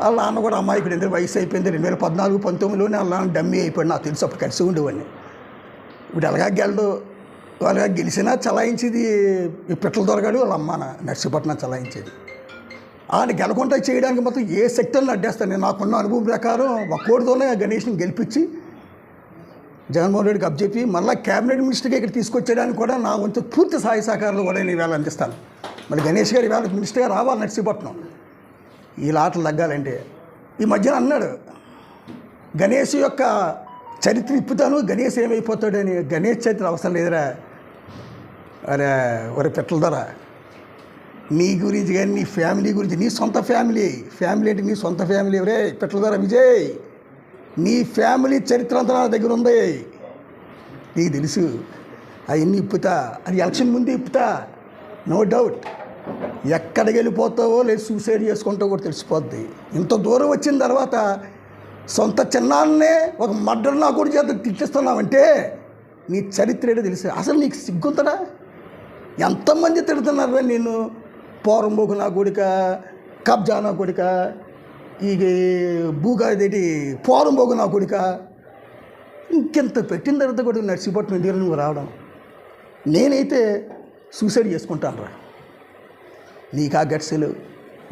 వాళ్ళ నాన్న కూడా అమ్మాయికి ఎందుకు వయసు అయిపోయింది? రెండు వేల పద్నాలుగు పంతొమ్మిదిలోనే వాళ్ళ నాన్న డమ్మీ అయిపోయాడు. నాకు తెలుసు అప్పుడు కలిసి ఉండేవాడిని. ఇప్పుడు ఎలాగా గెలడు? వాళ్ళగా గెలిచినా చలాయించేది పిట్టల దొరగాడు వాళ్ళ అమ్మ నర్సీపట్నం చలాయించేది. ఆయన గెలకుండా చేయడానికి మొత్తం ఏ శక్తులను అడ్డేస్తాను నేను నాకున్న అనుభవం ప్రకారం ఒక్కోడితోనే గణేష్ని గెలిపించి జగన్మోహన్ రెడ్డికి అప్పచెప్పి మళ్ళీ క్యాబినెట్ మినిస్టర్గా ఇక్కడ తీసుకొచ్చేయడానికి కూడా నా వంతు పూర్తి సహాయ సహకారాలు కూడా నేను ఇవాళ అందిస్తాను. మరి గణేష్ గారు ఇవాళ మినిస్టర్గా రావాలి నర్సీపట్నం. ఈ లాటలు తగ్గాలంటే. ఈ మధ్యన అన్నాడు గణేష్ యొక్క చరిత్ర ఇప్పుతాను గణేష్ ఏమైపోతాడని గణేష్ చరిత్ర అవసరం లేదురా. అరే ఒరే పెట్టల ధర నీ గురించి కానీ నీ ఫ్యామిలీ గురించి నీ సొంత ఫ్యామిలీ ఫ్యామిలీ అంటే నీ సొంత ఫ్యామిలీ రే పెట్టల ధర విజయ్ నీ ఫ్యామిలీ చరిత్ర అంతా నా దగ్గర ఉంది. నీకు తెలుసు అవన్నీ ఇప్పుతా అది ఎలక్షన్ ముందు ఇప్పుతా నో డౌట్. ఎక్కడికి వెళ్ళిపోతావో లేదు సూసైడ్ చేసుకుంటావో కూడా తెలిసిపోద్ది. ఇంత దూరం వచ్చిన తర్వాత సొంత చిన్నాన్నే ఒక మర్డర్ నా కూడా చేత తిట్టిస్తున్నావంటే నీ చరిత్ర ఏంటో తెలుసు. అసలు నీకు సిగ్గుంతడా ఎంతమంది తిడుతున్నారా నేను పోరంబోకు నా కొడుక కబ్జా నా కొడుక ఈ భూగాదేటి పోరంబోకు నా కొడుక. ఇంకెంత పెట్టిన తర్వాత కూడా నర్సీపట్నం దగ్గర నువ్వు రావడం. నేనైతే సూసైడ్ చేసుకుంటాను రా నీకు ఆ గట్సలు?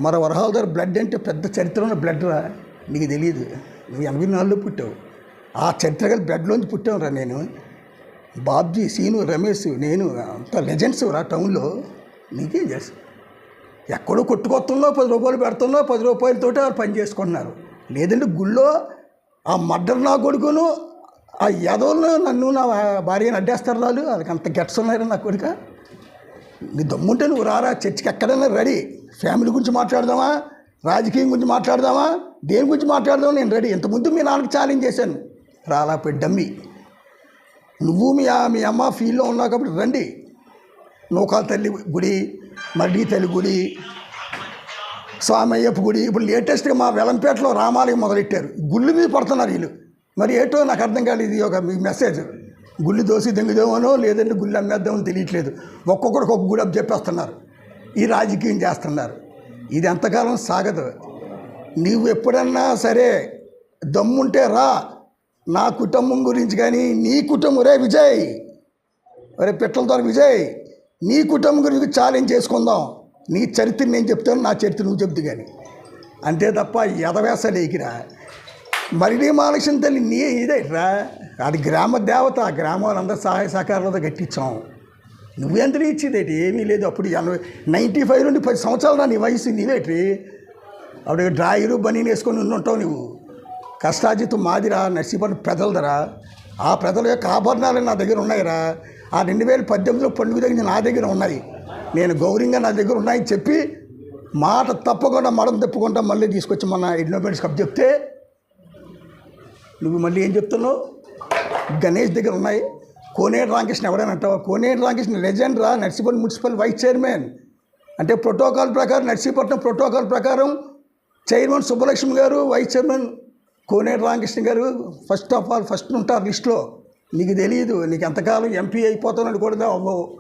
మరో వరహాల దగ్గర బ్లడ్ అంటే పెద్ద చరిత్ర ఉన్న బ్లడ్ రా. నీకు తెలియదు నువ్వు ఎనభై నాలుగులో పుట్టావు. ఆ చరిత్ర గల బ్లడ్లోంచి పుట్టాను రా నేను. బాబ్జీ సీను రమేష్ నేను అంత లెజెండ్స్ రా టౌన్లో నీకేం చేస్తా ఎక్కడో కొట్టుకొత్తంలో పది రూపాయలు పెడుతున్నా పది రూపాయలతోటి వాళ్ళు పని చేసుకుంటున్నారు. లేదంటే గుళ్ళో ఆ మర్డర్ నా కొడుకును ఆ యదవులను నన్ను నా భార్యను అడ్డేస్తారు వాళ్ళు వాళ్ళకి అంత గట్స్ ఉన్నారు నా కొడుక. నీ దమ్ముంటే నువ్వు రారా? చర్చికి ఎక్కడైనా రెడీ. ఫ్యామిలీ గురించి మాట్లాడదామా? రాజకీయం గురించి మాట్లాడదామా? దేని గురించి మాట్లాడదామా? నేను రెడీ. ఇంతకుముందు మీ నాన్నకి ఛాలెంజ్ చేశాను. రాలా పెడ్డమ్మి నువ్వు మీ మీ అమ్మ ఫీల్డ్లో ఉన్నావు కాబట్టి రండి. నూకాల తల్లి గుడి మర్రి తల్లి గుడి స్వామయ్యప్ప గుడి. ఇప్పుడు లేటెస్ట్గా మా వెలంపేటలో రామాలయం మొదలెట్టారు. గుళ్ళు మీద పడుతున్నారు వీళ్ళు. మరి ఏటో నాకు అర్థం కాలేదు ఇది ఒక మీ మెసేజ్. గుళ్ళు దోసి దెంగుదేమోనో లేదంటే గుళ్ళు అమ్మేద్దామని తెలియట్లేదు. ఒక్కొక్కడికి ఒక గుడి అప్ చెప్పేస్తున్నారు ఈ రాజకీయం చేస్తున్నారు. ఇది ఎంతకాలం సాగదు. నీవు ఎప్పుడన్నా సరే దమ్ముంటే రా. నా కుటుంబం గురించి కానీ నీ కుటుంబం రే విజయ్! రే పిట్టలతో విజయ్! నీ కుటుంబం గురించి ఛాలెంజ్ చేసుకుందాం. నీ చరిత్ర నేను చెప్తాను నా చరిత్ర నువ్వు చెప్తు కానీ. అంతే తప్ప ఎదవేస లేకిరా మరిడి మాలక్ష్యం తల్లి నీ ఇదేట్రా అది గ్రామ దేవత ఆ గ్రామం అందరూ సహాయ సహకారాలతో కట్టించాం. నువ్వెంత ఇచ్చేదేటి? ఏమీ లేదు. అప్పుడు ఎనభై నైంటీ ఫైవ్ నుండి పది సంవత్సరాలు నా నీ వయసు నీవేటి? అప్పుడు డ్రాయరు బనీ వేసుకొని ఉండి ఉంటావు నువ్వు. కష్టాజితం మాదిరా నర్సీపట్నం ప్రజలదరా ఆ ప్రజల యొక్క ఆభరణాలు నా దగ్గర ఉన్నాయిరా. ఆ రెండు వేల పద్దెనిమిదిలో పండుగ దగ్గర నా దగ్గర ఉన్నాయి. నేను గౌరవంగా నా దగ్గర ఉన్నాయని చెప్పి మాట తప్పకుండా మడం తప్పకుండా మళ్ళీ తీసుకొచ్చి మన ఇండిపెండెన్స్ కప్ చెప్తే నువ్వు మళ్ళీ ఏం చెప్తున్నావు? గణేష్ దగ్గర ఉన్నాయి. కోనేరు రామకృష్ణ ఎవరైనా అంటావా? కోనేరు రామకృష్ణ లెజెండ్ రా నర్సీపట్నం మున్సిపల్ వైస్ చైర్మన్ అంటే ప్రోటోకాల్ ప్రకారం నర్సీపట్నం ప్రోటోకాల్ ప్రకారం chairman Subbalakshmi garu vice chairman కోనేరు రామకృష్ణ గారు ఫస్ట్ ఆఫ్ ఆల్ ఫస్ట్ ఉంటారు లిస్టులో నీకు తెలియదు నీకు ఎంతకాలం ఎంపీ అయిపోతానని కూడా అవ్వవు.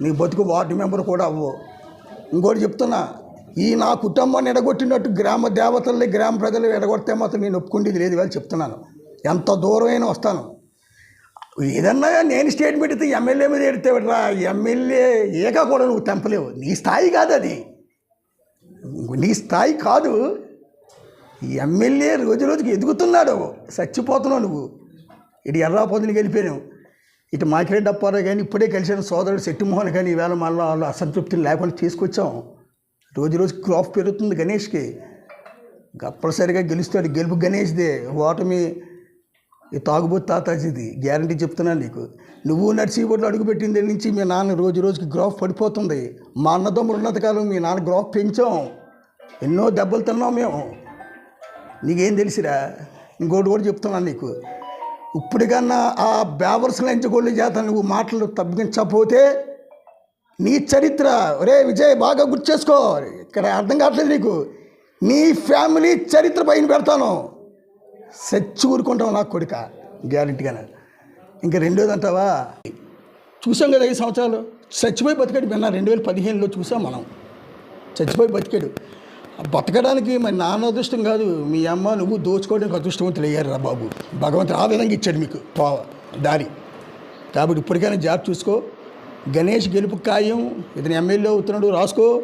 నీ బతుకు వార్డు మెంబర్ కూడా అవ్వవు. ఇంకోటి చెప్తున్నా ఈ నా కుటుంబాన్ని ఎడగొట్టినట్టు గ్రామ దేవతల్ని గ్రామ ప్రజలు ఎడగొడితే మాత్రం నేను ఒప్పుకుండేది లేదు వాళ్ళు చెప్తున్నాను. ఎంత దూరమైనా వస్తాను. ఏదన్నా నేను స్టేట్మెంట్ ఇస్తే ఎమ్మెల్యే మీద ఎడితే రా ఎమ్మెల్యే ఏక కూడా నువ్వు తెంపలేవు. నీ స్థాయి కాదు అది. నీ స్థాయి కాదు. ఎమ్మెల్యే రోజు రోజుకి ఎదుగుతున్నాడు. చచ్చిపోతున్నావు నువ్వు. ఇటు ఎర్రాపోతుని వెళ్ళిపోయావు ఇటు మాకిరెడ్డి అప్పారావు కానీ ఇప్పుడే కలిసిన సోదరుడు శెట్టిమోహన్ కానీ ఈవేళ మళ్ళీ వాళ్ళు అసంతృప్తిని లేకుండా తీసుకొచ్చాం. రోజు రోజు క్రాప్ పెరుగుతుంది గణేష్కి. కంపల్సరిగా గెలుస్తాడు. గెలుపు గణేష్దే. ఓటమి ఈ తాగుబోతు తాతాజీది. గ్యారంటీ చెప్తున్నాను నీకు. నువ్వు నర్సీబోర్డులో అడుగుపెట్టిన దగ్గర నుంచి మీ నాన్న రోజు రోజుకి గ్రాఫ్ పడిపోతుంది. మా అన్నదమ్ములు ఉన్నంతకాలం మీ నాన్న గ్రాఫ్ పెంచాం. ఎన్నో దెబ్బలు తిన్నాం మేము. నీకేం తెలిసిరా? ఇంకోటి కూడా చెప్తున్నాను నీకు. ఇప్పటికన్నా ఆ బేవర్స్ లంచగోళ్ళ చేత నువ్వు మాటలు తగ్గించకపోతే నీ చరిత్ర ఒరే విజయ్ బాగా గుర్తు చేసుకో ఇక్కడ అర్థం కావట్లేదు నీకు. నీ ఫ్యామిలీ చరిత్ర పైన పెడతాను. సచ్చి ఊరుకుంటావు నాకు కొడుక గ్యారెంటీగానే. ఇంకా రెండోది అంటావా? చూసాం కదా ఐదు సంవత్సరాలు. చచ్చిపోయి బతికాడు విన్నా రెండు వేల పదిహేనులో చూసాం మనం. చచ్చిపోయి బతికాడు. బతకడానికి మరి నాన్న అదృష్టం కాదు. మీ అమ్మ నువ్వు దోచుకోవడానికి అదృష్టవంతులు అయ్యారా బాబు. భగవంతుడు ఆ విధంగా ఇచ్చాడు మీకు. పో దారి. కాబట్టి ఇప్పటికైనా జాబ్ చూసుకో. గణేష్ గెలుపు ఖాయం. ఇతను ఎమ్మెల్యే అవుతున్నాడు రాసుకో.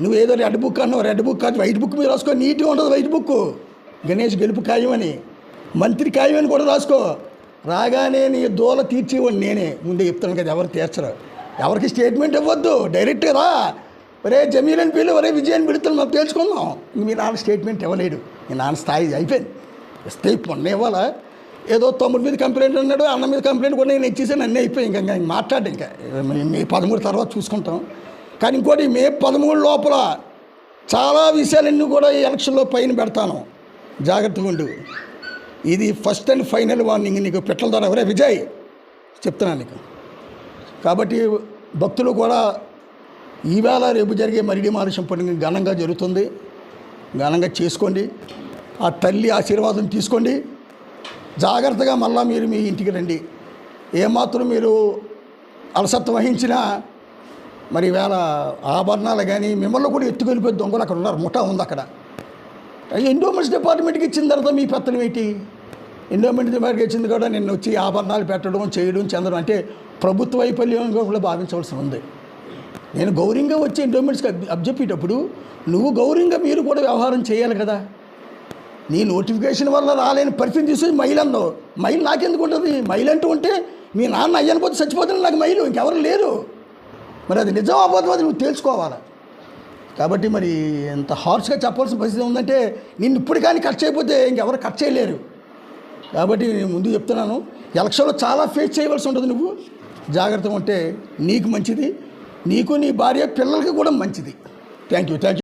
నువ్వు ఏదో రెడ్ బుక్ అన్నావు రెడ్ బుక్ కాదు వైట్ బుక్ మీద రాసుకో. నీట్గా ఉండదు వైట్ బుక్. గణేష్ గెలుపు ఖాయం అని. మంత్రి ఖాయం అని కూడా రాసుకో. రాగానే నీ దోల తీర్చేవాడిని నేనే. ముందే చెప్తాను కదా ఎవరు తీర్చరు. ఎవరికి స్టేట్మెంట్ ఇవ్వద్దు. డైరెక్ట్గా రా. ఒరే జమీల్ అని పిల్లి ఒరే విజయాన్ని అని మనం తేల్చుకుందాం మీ నాన్న స్టేట్మెంట్ ఇవ్వలేడు. మీ నాన్న స్థాయి అయిపోయింది. ఇస్తే మొన్న ఇవ్వాలా? ఏదో తమ్ముడి మీద కంప్లైంట్ అన్నాడు అన్న మీద కంప్లైంట్ కూడా నేను ఇచ్చేసాను అన్నీ అయిపోయి ఇంకా ఇంకా మాట్లాడి ఇంకా. మీ పదమూడు తర్వాత చూసుకుంటాం. కానీ ఇంకోటి మే పదమూడు లోపల చాలా విషయాలన్నీ కూడా ఈ ఎలక్షన్లో పైన పెడతాను. జాగ్రత్తగా ఉండు. ఇది ఫస్ట్ అండ్ ఫైనల్ వార్నింగ్ నీకు. పెట్టల ద్వారా ఎవరే? విజయ్ చెప్తున్నాను నీకు. కాబట్టి భక్తులు కూడా ఈవేళ రేపు జరిగే మరిడి మహర్షం పండుగ ఘనంగా జరుగుతుంది. ఘనంగా చేసుకోండి. ఆ తల్లి ఆశీర్వాదం తీసుకోండి. జాగ్రత్తగా మళ్ళా మీరు మీ ఇంటికి రండి. ఏమాత్రం మీరు అలసత్వం వహించినా మరి వేళ ఆభరణాలు కానీ మిమ్మల్ని కూడా ఎత్తుకెళ్ళిపోయి దొంగలు అక్కడ ఉన్నారు. ముఠా ఉంది అక్కడ. ఎండోమెంట్స్ డిపార్ట్మెంట్కి ఇచ్చిన తర్వాత మీ పెత్తనం ఏంటి? ఎండోమెంట్ డిపార్ట్మెంట్కి ఇచ్చింది కూడా నిన్న వచ్చి ఆభరణాలు పెట్టడం చేయడం చెందడం అంటే ప్రభుత్వ వైఫల్యంగా కూడా భావించవలసి ఉంది. నేను గౌరవంగా వచ్చి ఎండోమెంట్స్కి అబ్జెప్పేటప్పుడు నువ్వు గౌరవంగా మీరు కూడా వ్యవహారం చేయాలి కదా. నీ నోటిఫికేషన్ వల్ల రాలేని పరిస్థితి తీసుకొని మైల్ అన్నావు. మైల్ నాకెందుకు ఉంటుంది? మైల్ అంటూ ఉంటే మీ నాన్న అయ్యాను పోతే చచ్చిపోతుంది నాకు మైలు ఇంకెవరు లేరు. మరి అది నిజం అబద్ధం అది నువ్వు తెలుసుకోవాలి? కాబట్టి మరి ఎంత హార్ష్గా చెప్పాల్సిన పరిస్థితి ఉందంటే నిన్ను ఇప్పుడు కానీ కట్ చేయకపోతే ఇంకెవరు కట్ చేయలేరు. కాబట్టి నేను ముందు చెప్తున్నాను ఎలక్షన్లో చాలా ఫేస్ చేయవలసి ఉంటుంది నువ్వు. జాగ్రత్తగా ఉంటే నీకు మంచిది నీకు నీ భార్య పిల్లలకి కూడా మంచిది. Thank you thank you